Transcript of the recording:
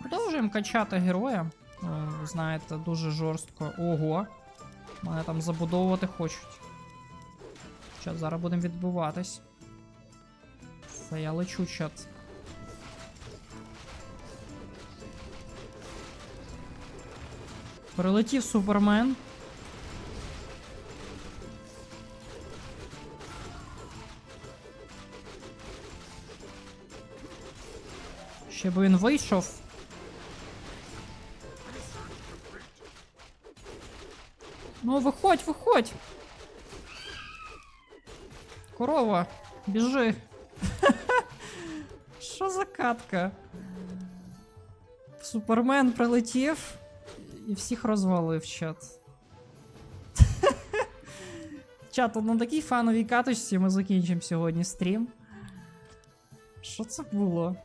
Продовжуємо качати героя. Е, Знаєте, дуже жорстко. Ого. Мене там забудовувати хочуть. Чат, зараз будемо відбуватись. Все, я лечу, чат. Прилетів супермен. Ще б він вийшов. Ну, виходь, виходь. Корова, біжи. Що за катка? Супермен прилетів і всіх розвалив чат. Чат, от на такій фановій каточці ми закінчимо сьогодні стрім. Що це було?